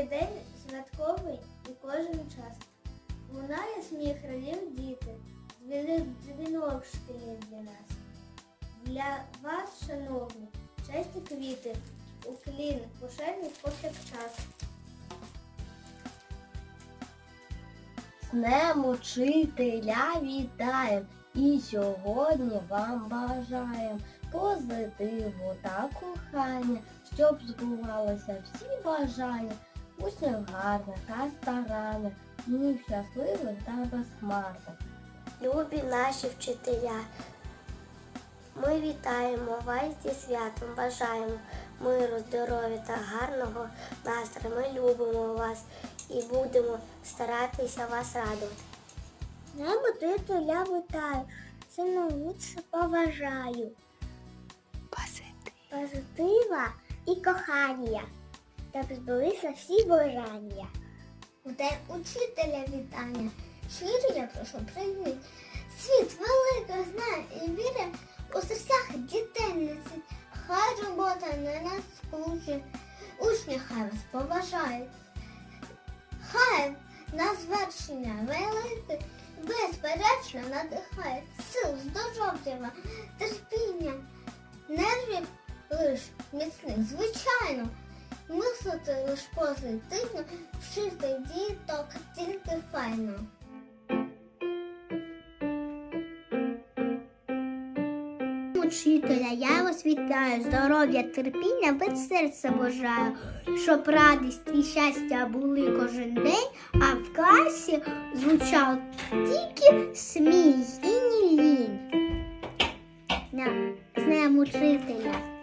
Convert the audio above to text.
цей день святковий і кожен час. Лунає сміх ралів діти, дзвінок дзвінок шкільний для нас. Для вас, шановні, честі квіти, уклін, пошельний повсякчас. Днем учителя вітаєм і сьогодні вам бажаєм позитиву та кохання, щоб збувалося всі бажання, учнів гарних та старанних, днів щасливих та безхмарних. Любі наші вчителя, ми вітаємо вас зі святом, бажаємо миру, здоров'я та гарного настрою. Ми любимо вас і будемо старатися вас радувати. Небо титуля вітаю, синовуце поважаю. Позитива і кохання, щоб збулися всі бажання. У день учителя вітання. Щиро я прошу прийми. Світ великий знає і віри у серцях дітей несить. Хай робота не нас скучить, учні хай вас поважають. Хай на звершення велике, безперечно надихає сил, здоров'я, терпіння, нервів лиш міцних, звичайно. Мислити лиш позитивно, вчити діток тільки файно. Учителя, я вас вітаю, здоров'я, терпіння від серця бажаю, щоб радість і щастя були кожен день, а в класі звучав тільки сміх і не лінь. З учителя.